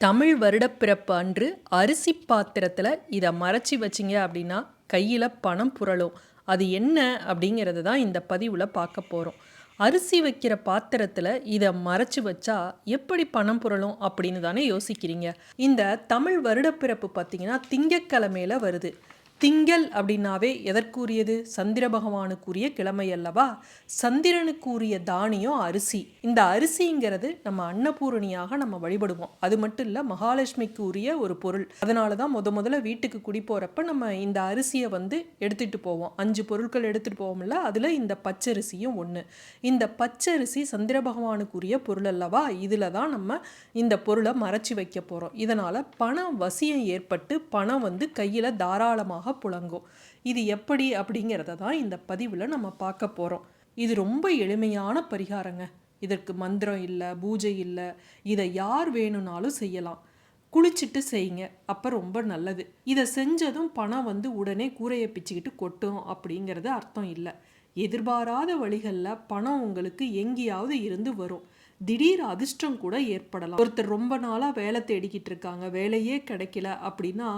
தமிழ் வருடப்பிறப்பு அன்று அரிசி பாத்திரத்தில் இதை மறைச்சி வச்சிங்க அப்படின்னா கையில் பணம் புரளும். அது என்ன அப்படிங்கிறது தான் இந்த பதிவில் பார்க்க போகிறோம் அரிசி வைக்கிற பாத்திரத்தில் இதை மறைச்சி வச்சா எப்படி பணம் புரளும் அப்படின்னு தானே யோசிக்கிறீங்க. இந்த தமிழ் வருடப்பிறப்பு பார்த்திங்கன்னா திங்கக்கிழமையில் வருது. திங்கள் அப்படின்னாவே எதற்குரியது? சந்திர பகவானுக்குரிய கிழமை அல்லவா? சந்திரனுக்குரிய தானியம் அரிசி. இந்த அரிசிங்கிறது நம்ம அன்னபூரணியாக நம்ம வழிபடுவோம். அது மட்டும் இல்லை மகாலட்சுமிக்கு உரிய ஒரு பொருள். அதனால தான் முத முதல்ல வீட்டுக்கு குடி போகிறப்ப நம்ம இந்த அரிசியை வந்து எடுத்துகிட்டு போவோம். அஞ்சு பொருட்கள் எடுத்துகிட்டு போவோம்ல அதில் இந்த பச்சரிசியும் ஒன்று இந்த பச்சரிசி சந்திர பகவானுக்குரிய பொருள் அல்லவா? இதில் தான் நம்ம இந்த பொருளை மறைச்சி வைக்க போகிறோம் இதனால் பண வசியம் ஏற்பட்டு பணம் வந்து கையில் தாராளமாக புழங்கும். இது எப்படி அப்படிங்கிறத தான் இந்த பதிவில் நம்ம பார்க்க போகிறோம் இது ரொம்ப எளிமையான பரிகாரங்க. இதற்கு மந்திரம் இல்லை பூஜை இல்லை. இதை யார் வேணும்னாலும் செய்யலாம். குளிச்சுட்டு செய்யுங்க. அப்போ ரொம்ப நல்லது. இதை செஞ்சதும் பணம் வந்து உடனே கூரையை பிச்சுக்கிட்டு கொட்டும் அப்படிங்கிறது அர்த்தம் இல்லை. எதிர்பாராத வழிகளில் பணம் உங்களுக்கு எங்கேயாவது இருந்து வரும். திடீர் அதிர்ஷ்டம் கூட ஏற்படலாம். ஒருத்தர் ரொம்ப நாளாக வேலை தேடிக்கிட்டு இருக்காங்க வேலையே கிடைக்கல அப்படின்னா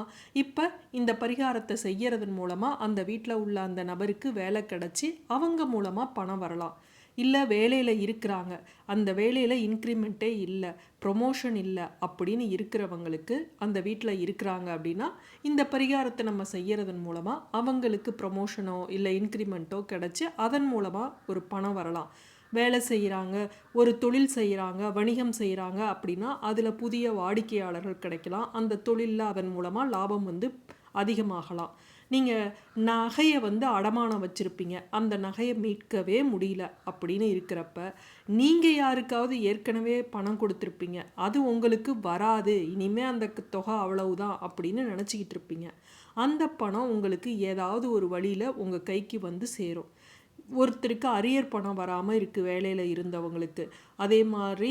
இப்போ இந்த பரிகாரத்தை செய்யறதன் மூலமாக அந்த வீட்டில் உள்ள அந்த நபருக்கு வேலை கிடைச்சி அவங்க மூலமாக பணம் வரலாம். இல்லை வேலையில் இருக்கிறாங்க. அந்த வேலையில் இன்க்ரிமெண்ட்டே இல்லை ப்ரொமோஷன் இல்லை அப்படின்னு இருக்கிறவங்களுக்கு அந்த வீட்டில் இருக்கிறாங்க அப்படின்னா இந்த பரிகாரத்தை நம்ம செய்யறதன் மூலமாக அவங்களுக்கு ப்ரொமோஷனோ இல்லை இன்க்ரிமெண்ட்டோ கிடச்சி அதன் மூலமாக ஒரு பணம் வரலாம். வேலை செய்கிறாங்க ஒரு தொழில் செய்கிறாங்க வணிகம் செய்கிறாங்க அப்படின்னா அதில் புதிய வாடிக்கையாளர்கள் கிடைக்கலாம். அந்த தொழிலில் அதன் மூலமாக லாபம் வந்து அதிகமாகலாம். நீங்கள் நகையை வந்து அடமானம் வச்சுருப்பீங்க. அந்த நகையை மீட்கவே முடியல அப்படின்னு இருக்கிறப்ப நீங்கள் யாருக்காவது ஏற்கனவே பணம் கொடுத்துருப்பீங்க. அது உங்களுக்கு வராது. இனிமேல் அந்த தொகை அவ்வளவுதான் அப்படின்னு நினச்சிக்கிட்டு இருப்பீங்க. அந்த பணம் உங்களுக்கு ஏதாவது ஒரு வழியில் உங்கள் கைக்கு வந்து சேரும். ஒருத்தருக்கு அரியர் பணம் வராமல் இருக்குது வேலையில் இருந்தவங்களுக்கு. அதே மாதிரி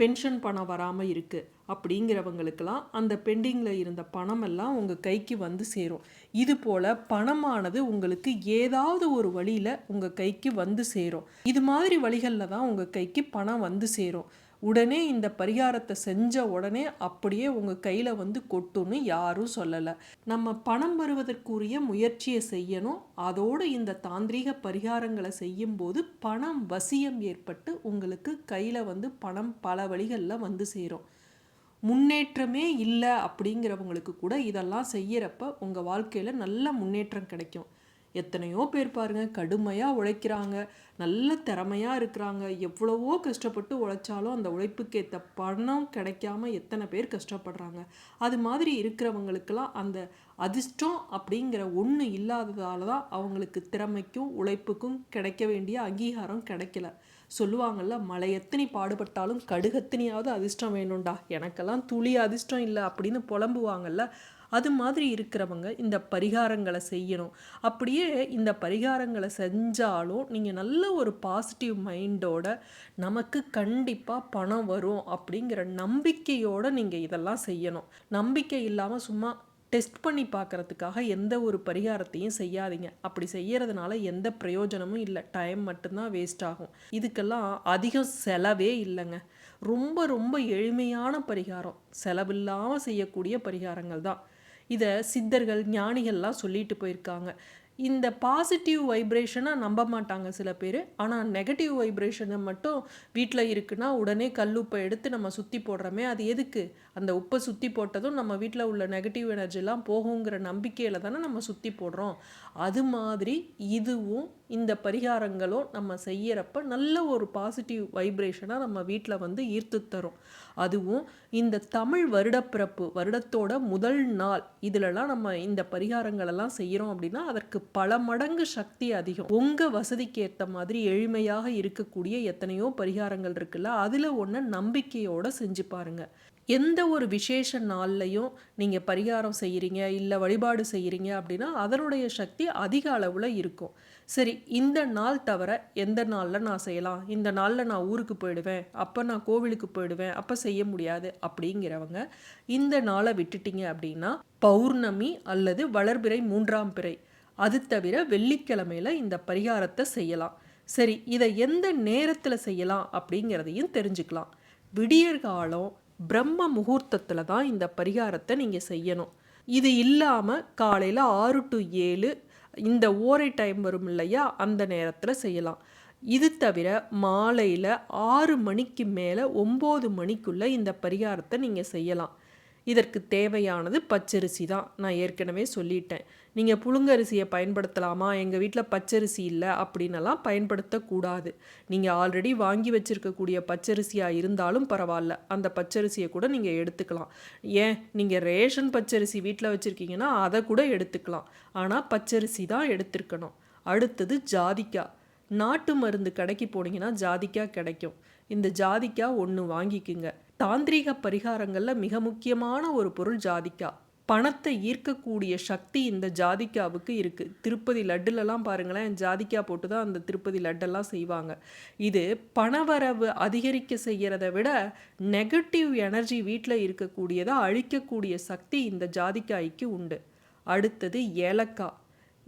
பென்ஷன் பணம் வராமல் இருக்குது அப்படிங்கிறவங்களுக்கெல்லாம் அந்த பெண்டிங்கில் இருந்த பணம் எல்லாம் உங்கள் கைக்கு வந்து சேரும். இது போல் பணமானது உங்களுக்கு ஏதாவது ஒரு வழியில் உங்கள் கைக்கு வந்து சேரும். இது மாதிரி வழிகளில் தான் உங்கள் கைக்கு பணம் வந்து சேரும். உடனே இந்த பரிகாரத்தை செஞ்ச உடனே அப்படியே உங்கள் கையில் வந்து கொட்டுன்னு யாரும் சொல்லலை. நம்ம பணம் வருவதற்குரிய முயற்சியை செய்யணும். அதோடு இந்த தாந்திரீக பரிகாரங்களை செய்யும்போது பணம் வசியம் ஏற்பட்டு உங்களுக்கு கையில் வந்து பணம் பல வழிகளில் வந்து சேரும். முன்னேற்றமே இல்லை அப்படிங்கிறவங்களுக்கு கூட இதெல்லாம் செய்யறப்ப உங்கள் வாழ்க்கையில் நல்ல முன்னேற்றம் கிடைக்கும். எத்தனையோ பேர் பாருங்க கடுமையாக உழைக்கிறாங்க நல்ல திறமையாக இருக்கிறாங்க. எவ்வளவோ கஷ்டப்பட்டு உழைச்சாலும் அந்த உழைப்புக்கு ஏற்ற பணம் கிடைக்காம எத்தனை பேர் கஷ்டப்படுறாங்க. அது மாதிரி இருக்கிறவங்களுக்கெல்லாம் அந்த அதிர்ஷ்டம் அப்படிங்கிற ஒன்று இல்லாததால தான் அவங்களுக்கு திறமைக்கும் உழைப்புக்கும் கிடைக்க வேண்டிய அங்கீகாரம் கிடைக்கல. சொல்லுவாங்கள்ல மலை எத்தனை பாடுபட்டாலும் கடுகத்தினியாவது அதிர்ஷ்டம் வேணும்டா. எனக்கெல்லாம் துளி அதிர்ஷ்டம் இல்லை அப்படின்னு புலம்புவாங்கல்ல அது மாதிரி இருக்கிறவங்க இந்த பரிகாரங்களை செய்யணும். அப்படியே இந்த பரிகாரங்களை செஞ்சாலும் நீங்கள் நல்ல ஒரு பாசிட்டிவ் மைண்டோட நமக்கு கண்டிப்பாக பணம் வரும் அப்படிங்கிற நம்பிக்கையோடு நீங்கள் இதெல்லாம் செய்யணும். நம்பிக்கை இல்லாமல் சும்மா டெஸ்ட் பண்ணி பார்க்குறதுக்காக எந்த ஒரு பரிகாரத்தையும் செய்யாதீங்க. அப்படி செய்யறதுனால எந்த பிரயோஜனமும் இல்லை. டைம் மட்டும்தான் வேஸ்ட் ஆகும். இதுக்கெல்லாம் அதிகம் செலவே இல்லைங்க. ரொம்ப ரொம்ப எளிமையான பரிகாரம். செலவில்லாமல் செய்யக்கூடிய பரிகாரங்கள் தான். இதை சித்தர்கள் ஞானிகள்லாம் சொல்லிட்டு போயிருக்காங்க. இந்த பாசிட்டிவ் வைப்ரேஷனை நம்ப மாட்டாங்க சில பேர். ஆனால் நெகட்டிவ் வைப்ரேஷனை மட்டும் வீட்டில் இருக்குன்னா உடனே கல்லுப்பை எடுத்து நம்ம சுற்றி போடுறோமே அது எதுக்கு? அந்த உப்பை சுற்றி போட்டதும் நம்ம வீட்டில் உள்ள நெகட்டிவ் எனர்ஜிலாம் போகுங்கிற நம்பிக்கையில் தானே நம்ம சுற்றி போடுறோம். அது மாதிரி இதுவும் இந்த பரிகாரங்களும் நம்ம செய்யறப்ப நல்ல ஒரு பாசிட்டிவ் வைப்ரேஷனாக நம்ம வீட்டில் வந்து ஈர்த்து தரும். அதுவும் இந்த தமிழ் வருடப்பிறப்பு வருடத்தோட முதல் நாள் இதிலலாம் நம்ம இந்த பரிகாரங்களெல்லாம் செய்கிறோம் அப்படின்னா அதற்கு பல மடங்கு சக்தி அதிகம். உங்கள் வசதிக்கு ஏற்ற மாதிரி எளிமையாக இருக்கக்கூடிய எத்தனையோ பரிகாரங்கள் இருக்குல்ல அதில் ஒன்று நம்பிக்கையோடு செஞ்சு பாருங்கள் எந்த ஒரு விசேஷ நாள்லையும் நீங்கள் பரிகாரம் செய்கிறீங்க இல்லை வழிபாடு செய்கிறீங்க அப்படின்னா அதனுடைய சக்தி அதிக அளவில் இருக்கும். சரி இந்த நாள் தவிர எந்த நாளில் நான் செய்யலாம்? இந்த நாளில் நான் ஊருக்கு போயிடுவேன் அப்போ நான் கோவிலுக்கு போயிடுவேன் அப்போ செய்ய முடியாது அப்படிங்கிறவங்க இந்த நாளை விட்டுட்டீங்க அப்படின்னா பௌர்ணமி அல்லது வளர்பிறை மூன்றாம் பிறை. அது தவிர வெள்ளிக்கிழமையில் இந்த பரிகாரத்தை செய்யலாம். சரி இதை எந்த நேரத்தில் செய்யலாம் அப்படிங்கிறதையும் தெரிஞ்சுக்கலாம். விடியற்காலம் பிரம்ம முகூர்த்தத்தில் தான் இந்த பரிகாரத்தை நீங்கள் செய்யணும். இது இல்லாமல் காலையில் ஆறு டு ஏழு இந்த ஓரை டைம் வரும் இல்லையா அந்த நேரத்தில் செய்யலாம். இது தவிர மாலையில் ஆறு மணிக்கு மேலே ஒம்பது மணிக்குள்ளே இந்த பரிகாரத்தை நீங்கள் செய்யலாம். இதற்கு தேவையானது பச்சரிசி தான். நான் ஏற்கனவே சொல்லிட்டேன். நீங்கள் புழுங்கரிசியை பயன்படுத்தலாமா? எங்கள் வீட்டில் பச்சரிசி இல்லை அப்படின்னலாம் பயன்படுத்தக்கூடாது. நீங்கள் ஆல்ரெடி வாங்கி வச்சுருக்கக்கூடிய பச்சரிசியாக இருந்தாலும் பரவாயில்ல. அந்த பச்சரிசியை கூட நீங்கள் எடுத்துக்கலாம். ஏன்? நீங்கள் ரேஷன் பச்சரிசி வீட்டில் வச்சுருக்கீங்கன்னா அதை கூட எடுத்துக்கலாம். ஆனால் பச்சரிசி தான் எடுத்துருக்கணும். அடுத்தது ஜாதிக்காய் நாட்டு மருந்து கடைக்கு போனீங்கன்னா ஜாதிக்காய் கிடைக்கும். இந்த ஜாதிக்காய் ஒன்று வாங்கிக்குங்க. தாந்திரீக பரிகாரங்களில் மிக முக்கியமான ஒரு பொருள் ஜாதிக்கா. பணத்தை ஈர்க்கக்கூடிய சக்தி இந்த ஜாதிக்காவுக்கு இருக்குது திருப்பதி லட்டுலலாம் பாருங்களேன் ஜாதிக்கா போட்டு தான் அந்த திருப்பதி லட்டெல்லாம் செய்வாங்க. இது பணவரவு அதிகரிக்க செய்கிறத விட நெகட்டிவ் எனர்ஜி வீட்டில் இருக்கக்கூடியதை அழிக்கக்கூடிய சக்தி இந்த ஜாதிக்காய்க்கு உண்டு. அடுத்தது ஏலக்காய்.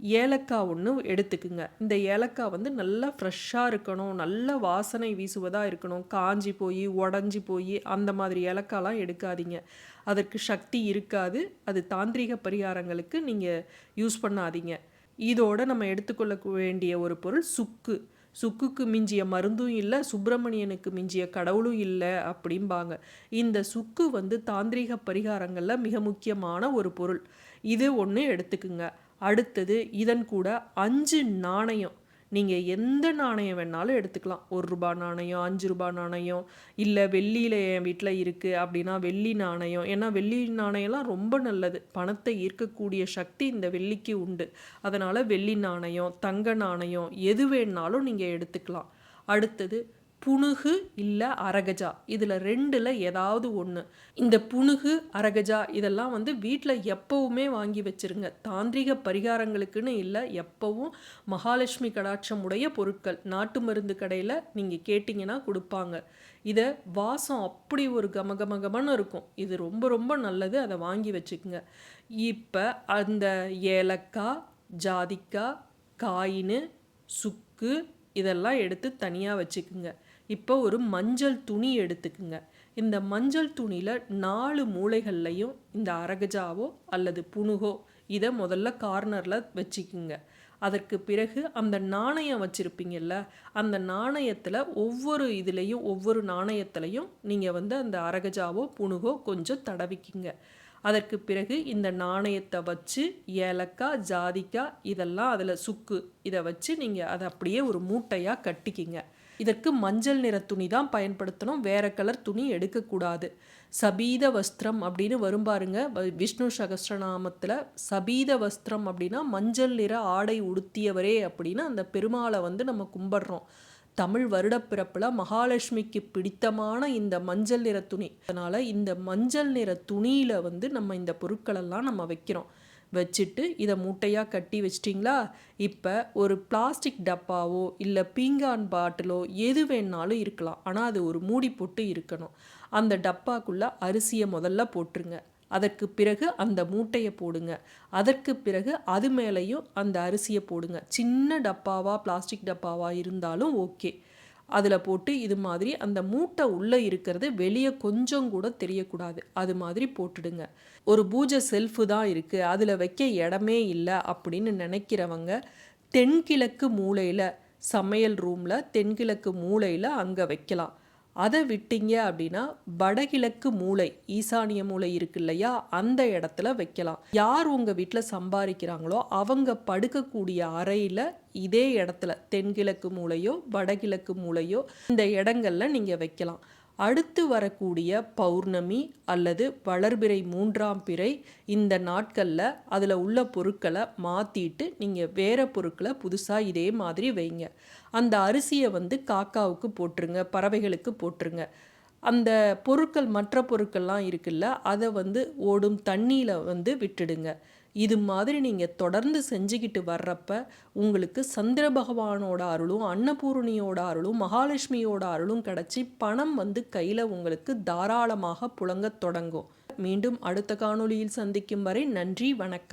ஏலக்காய் ஒன்று எடுத்துக்குங்க. இந்த ஏலக்காய் வந்து நல்லா ஃப்ரெஷ்ஷாக இருக்கணும். நல்ல வாசனை வீசுவதாக இருக்கணும். காஞ்சி போய் உடஞ்சி போய் அந்த மாதிரி ஏலக்காய்லாம் எடுக்காதீங்க. அதற்கு சக்தி இருக்காது. அது தாந்திரிக பரிகாரங்களுக்கு நீங்கள் யூஸ் பண்ணாதீங்க. இதோடு நம்ம எடுத்துக்கொள்ள வேண்டிய ஒரு பொருள் சுக்கு. சுக்குக்கு மிஞ்சிய மருந்தும் இல்லை சுப்பிரமணியனுக்கு மிஞ்சிய கடவுளும் இல்லை அப்படிம்பாங்க. இந்த சுக்கு வந்து தாந்திரிக பரிகாரங்களில் மிக முக்கியமான ஒரு பொருள். இது ஒன்று எடுத்துக்குங்க. அடுத்தது இதன் கூட அஞ்சு நாணயம். நீங்கள் எந்த நாணயம் வேணாலும் எடுத்துக்கலாம். ஒரு ரூபா நாணயம் அஞ்சு ரூபா நாணயம் இல்லை வெள்ளியில் என் வீட்டில் இருக்குது அப்படின்னா வெள்ளி நாணயம். ஏன்னா வெள்ளி நாணயம்லாம் ரொம்ப நல்லது. பணத்தை ஈர்க்கக்கூடிய சக்தி இந்த வெள்ளிக்கு உண்டு. அதனால் வெள்ளி நாணயம் தங்க நாணயம் எது வேணாலும் நீங்கள் எடுத்துக்கலாம். அடுத்தது புணுகு இல்லை அரகஜா. இதில் ரெண்டில் ஏதாவது ஒன்று இந்த புணுகு அரகஜா இதெல்லாம் வந்து வீட்டில் எப்போவுமே வாங்கி வச்சுருங்க. தாந்திரிக பரிகாரங்களுக்குன்னு இல்லை எப்போவும் மகாலட்சுமி கடாட்சம் உடைய பொருட்கள். நாட்டு மருந்து கடையில் நீங்கள் கேட்டிங்கன்னா கொடுப்பாங்க. இதை வாசம் அப்படி ஒரு கமகமகமன்னு இருக்கும். இது ரொம்ப ரொம்ப நல்லது. அதை வாங்கி வச்சுக்கோங்க. இப்போ அந்த ஏலக்காய் ஜாதிக்காய் காயின்னு சுக்கு இதெல்லாம் எடுத்து தனியாக வச்சுக்குங்க. இப்போ ஒரு மஞ்சள் துணி எடுத்துக்குங்க. இந்த மஞ்சள் துணியில் நாலு மூளைகள்லையும் இந்த அரகஜாவோ அல்லது புணுகோ இதை முதல்ல கார்னரில் வச்சுக்குங்க. அதற்கு பிறகு அந்த நாணயம் வச்சுருப்பீங்கல்ல அந்த நாணயத்தில் ஒவ்வொரு இதுலேயும் ஒவ்வொரு நாணயத்துலையும் நீங்கள் வந்து அந்த அரகஜாவோ புணுகோ கொஞ்சம் தடவிக்குங்க. அதற்கு பிறகு இந்த நாணயத்தை வச்சு ஏலக்காய் ஜாதிக்காய் இதெல்லாம் அதில் சுக்கு இதை வச்சு நீங்கள் அதை அப்படியே ஒரு மூட்டையாக கட்டிக்கிங்க. இதற்கு மஞ்சள் நிற துணி தான் பயன்படுத்தணும். வேற கலர் துணி எடுக்கக்கூடாது. சபீத வஸ்திரம் அப்படின்னு வரும் பாருங்க. விஷ்ணு சகஸ்ரநாமத்தில் சபீத வஸ்திரம் அப்படின்னா மஞ்சள் நிற ஆடை உடுத்தியவரே அப்படின்னு அந்த பெருமாளை வந்து நம்ம கும்பிட்றோம். தமிழ் வருடப்பிறப்பில் மகாலட்சுமிக்கு பிடித்தமான இந்த மஞ்சள் நிற துணி. அதனால் இந்த மஞ்சள் நிற துணியில் வந்து நம்ம இந்த பொருட்களெல்லாம் நம்ம வைக்கிறோம். வச்சுட்டு இதை மூட்டையாக கட்டி வச்சிட்டிங்களா? இப்போ ஒரு பிளாஸ்டிக் டப்பாவோ இல்லை பீங்கான் பாட்டிலோ எது வேணாலும் இருக்கலாம். ஆனால் அது ஒரு மூடி போட்டு இருக்கணும். அந்த டப்பாக்குள்ளே அரிசியை முதல்ல போட்டுருங்க. அதற்கு பிறகு அந்த மூட்டையை போடுங்க. அதற்கு பிறகு அது மேலேயும் அந்த அரிசியை போடுங்க. சின்ன டப்பாவாக பிளாஸ்டிக் டப்பாவாக இருந்தாலும் ஓகே. அதில் போட்டு இது மாதிரி அந்த மூட்டை உள்ளே இருக்கிறது வெளியே கொஞ்சம் கூட தெரியக்கூடாது. அது மாதிரி போட்டுடுங்க. ஒரு பூஜை செல்ஃபு தான் இருக்குது அதில் வைக்க இடமே இல்லை அப்படின்னு நினைக்கிறவங்க தென்கிழக்கு மூலையில் சமையல் ரூமில் தென்கிழக்கு மூலையில் அங்கே வைக்கலாம். அதை விட்டீங்க அப்படின்னா வடகிழக்கு மூளை ஈசானிய மூளை இருக்கு இல்லையா? அந்த இடத்துல வைக்கலாம். யார் உங்கள் வீட்டில் சம்பாதிக்கிறாங்களோ அவங்க படுக்கக்கூடிய அறையில் இதே இடத்துல தென்கிழக்கு மூளையோ வடகிழக்கு மூளையோ இந்த இடங்கள்ல நீங்கள் வைக்கலாம். அடுத்து வரக்கூடிய பௌர்ணமி அல்லது வளர்பிறை மூன்றாம் பிறை இந்த நாட்களில் அதில் உள்ள பொருட்களை மாற்றிட்டு நீங்கள் வேறு பொருட்களை புதுசாக இதே மாதிரி வைங்க. அந்த அரிசியை வந்து காக்காவுக்கு போட்டுருங்க பறவைகளுக்கு போட்டுருங்க. அந்த பொருட்கள் மற்ற பொருட்கள்லாம் இருக்குல்ல அதை வந்து ஓடும் தண்ணியில் வந்து விட்டுடுங்க. இது மாதிரி நீங்கள் தொடர்ந்து செஞ்சுக்கிட்டு வர்றப்ப உங்களுக்கு சந்திர பகவானோட அருளும் அன்னபூரணியோட அருளும் மகாலட்சுமியோட அருளும் கிடச்சி பணம் வந்து கையில் உங்களுக்கு தாராளமாக புழங்க தொடங்கும். மீண்டும் அடுத்த காணொளியில் சந்திக்கும் வரை நன்றி வணக்கம்.